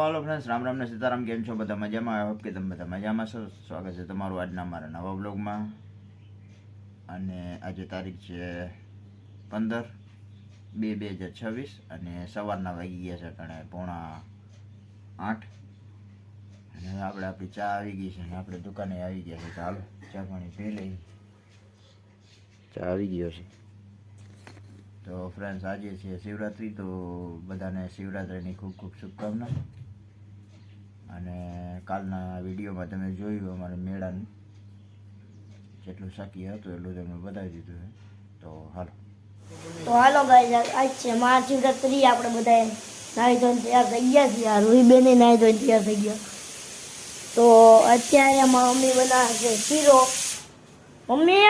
હાલો friends Ram Ram ને સીતારામ, કેમ છો? બધા મજામાં? આઈ હોપ કે તમે બધા મજામાં છો. સ્વાગત છે તમારું આજના મારા નવા બ્લોગમાં અને આજે તારીખ છે પંદર બે બે હજાર છવ્વીસ અને સવારના વાગી ગયા છે કણે પોણા આઠ. અને આપણે આપણી ચા આવી ગઈ છે અને આપણે દુકાને આવી ગયા છે. ચાલો ચા પાણી પી લઈ ચા આવી ગયો છે. તો ફ્રેન્ડ્સ આજે છે શિવરાત્રિ, તો બધાને શિવરાત્રિની ખૂબ ખૂબ શુભકામના. અને કાલના વિડીયોમાં તમે જોયું અમારે મેળાનું. જેટલું શક્ય હતું એટલું તમને બતાવી દીધું છે. તો હાલો. તો હાલો ગાઈઝ આજ છે, મહાશિવરાત્રી આપણે બધા નાહી ધોઈને તૈયાર થઈ ગયા છીએ. આ રૂહીબેને નાહી ધોઈને તૈયાર થઈ ગયા. તો અત્યારે મમ્મી બનાવે છે શીરો. મમ્મી?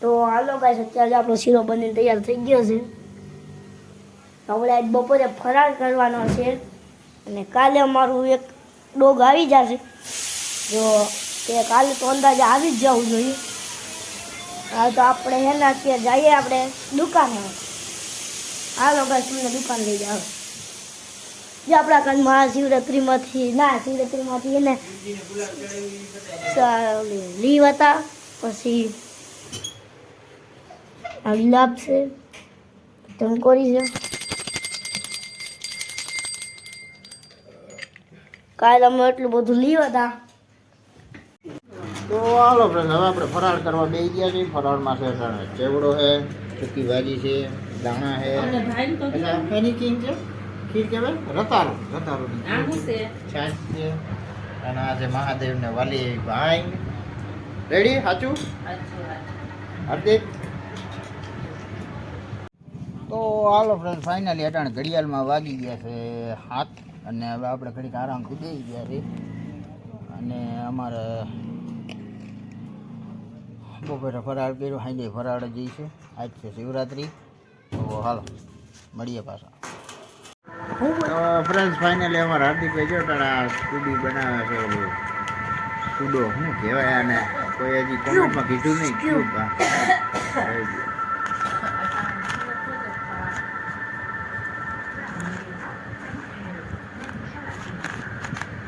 તો હાલો ગાઈઝ અત્યારે આપણો શીરો બનીને તૈયાર થઈ ગયો છે. આપણે આજ બપોરે ફરાળ કરવાનો છે. અને કાલે અમારું એક ડોગ આવી જશે. જો તે કાલે તો અંદાજે આવી જ જવું જોઈએ. હા, તો આપણે હેના કે જઈએ આપણે દુકાને. હાલો ભાઈ તમને દુકાન લઈ જાઓ. જે આપણા કાન મહાશિવરાત્રિમાંથી, ના, શિવરાત્રિમાંથી એને લીવ હતા, પછી ગુલાબ છે ટંકોરી છે. કાલે અમે એટલું બધું લીવ હતા. તો હાલો ફ્રેન્ડ હવે આપણે ફરાળ કરવા બે ગયા છીએ. ફરાળમાં છે ચેવડો છે સૂકી ભાજી છે દાણા છે એની ખીર છે. ખીર કહેવાય રતારો રતારો છાશ છે. અને આજે મહાદેવને વાલી એવી ભાઈ. રેડી સાચું? હાર્દિક? તો હાલો ફ્રેન્ડ ફાઇનલી અટાણ ઘડિયાળમાં વાગી ગયા છે હાથ અને હવે આપણે ઘડીક આરામ થઈ ગયા છે અને અમારે બપોરે ફરાળ કર્યો સાંજે ફરાળ જ છે. આજ છે શિવરાત્રિ. તો હાલો મળીએ પાછા. ફ્રેન્ડ્સ ફાઇનલી અમારા હાર્દિકભાઈ જો તારા સ્ટુડી બનાવે છે ઓલું. સુડો શું કહેવાય અને કોઈ હજી કોમેન્ટમાં કીધું નહીં. ક્યુબ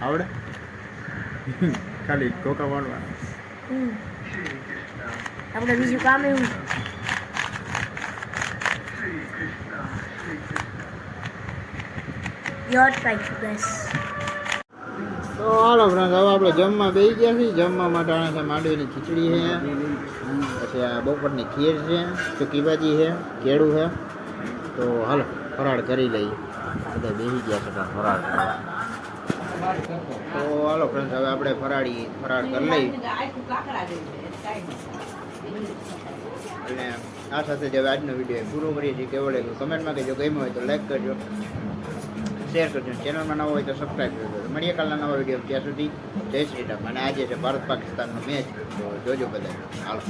આવડે? ખાલી કોકા મારવાના આપણે બીજું કામ એવું. યોટ બસ. તો હાલો ફ્રેન્ડ હવે આપણે જમવા બેસી ગયા છીએ. જમવા માટે છે માંડવીની ખીચડી છે પછી આ બપોરની ખીર છે ભાજી છે કેળું છે. તો હાલો ફરાળ કરી લઈએ. બધા બેસી ગયા છે ફરાળ કરવા તો હાલો ફ્રેન્ડ હવે આપણે ફરાળી, ફરાળ કરી લઈ અને આ સાથે જ આજનો વીડિયો પૂરો કરીએ છીએ. કેવો લાગ્યો? કમેન્ટમાં કહેજો. ગમ્યો હોય તો લાઈક કરજો. શેર કરજો. ચેનલમાં નવો હોય તો સબસ્ક્રાઈબ કરજો. મળીએ કાલના નવા વીડિયો ત્યાં સુધી જય શ્રી રામ. અને આજે છે ભારત પાકિસ્તાનનો મેચ તો જોજો બધા હાલો.